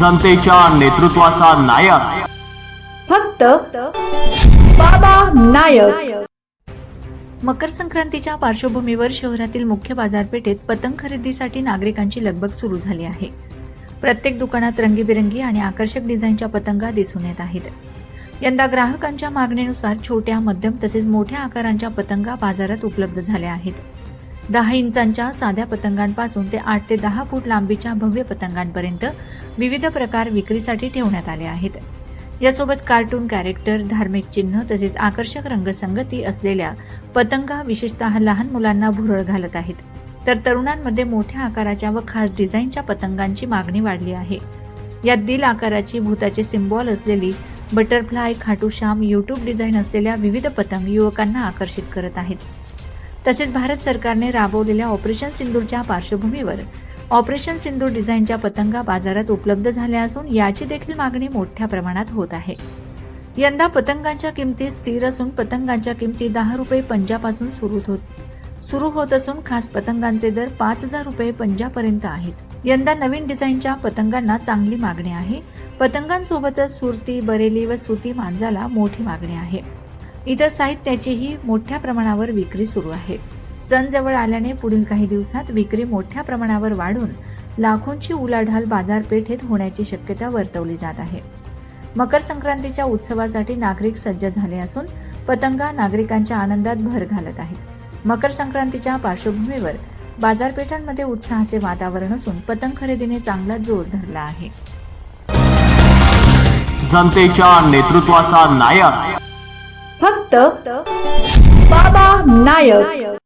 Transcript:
जनतेच्या नेतृत्वाचा नायक. फक्त बाबा नायक. मकर संक्रांतीच्या पार्श्वभूमीवर शहरातील मुख्य बाजारपेठेत पतंग खरेदीसाठी नागरिकांची लगबग सुरू झाली आहे. प्रत्येक दुकानात रंगीबेरंगी आणि आकर्षक डिझाईनच्या पतंगा दिसून येत आहेत. यंदा ग्राहकांच्या मागणीनुसार छोट्या मध्यम तसेच मोठ्या आकारांच्या पतंगा बाजारात उपलब्ध झाल्या आहेत. दहा इंचांच्या साध्या पतंगांपासून ते आठ ते दहा फूट लांबीच्या भव्य पतंगांपर्यंत विविध प्रकार विक्रीसाठी ठेवण्यात आले आहेत. यासोबत कार्टून कॅरेक्टर धार्मिक चिन्ह तसेच आकर्षक रंगसंगती असलेल्या पतंगा विशेषतः लहान मुलांना भुरळ घालत आहेत. तर तरुणांमध्ये मोठ्या आकाराच्या व खास डिझाईनच्या पतंगांची मागणी वाढली आहे. यात दिल आकाराची भूताचे सिम्बॉल असलेली बटरफ्लाय खाटूश्याम युट्यूब डिझाईन असलेल्या विविध पतंग युवकांना आकर्षित करत आहेत. तसेच भारत सरकारने राबवलेल्या ऑपरेशन सिंदूरच्या पार्श्वभूमीवर ऑपरेशन सिंदूर डिझाईनच्या पतंगा बाजारात उपलब्ध झाल्या असून याची देखील मागणी मोठ्या प्रमाणात होत आहे. यंदा पतंगांच्या किमती स्थिर असून पतंगांच्या किमती दहा रुपये पंजापासून सुरू होत सुरू होत असून खास पतंगांचे दर पाच हजार रुपये पंजापर्यंत आहेत. यंदा नवीन डिझाईनच्या पतंगांना चांगली मागणी आहे. पतंगांसोबतच सुरती बरेली व सुती मांजाला मोठी मागणी आहे. इतर साहित्याचीही मोठ्या प्रमाणावर विक्री सुरू आहे. सण जवळ आल्याने पुढील काही दिवसात विक्री मोठ्या प्रमाणावर वाढून लाखोंची उलाढाल बाजारपेठेत होण्याची शक्यता वर्तवली जात आहे. मकर संक्रांतीच्या उत्सवासाठी नागरिक सज्ज झाले असून पतंगा नागरिकांच्या आनंदात भर घालत आहेत. मकर संक्रांतीच्या पार्श्वभूमीवर बाजारपेठांमध्ये उत्साहाचे वातावरण असून पतंग खरेदीने चांगला जोर धरला आहे. जनतेच्या नेतृत्वाचा नायक फक्त बाबा नायक.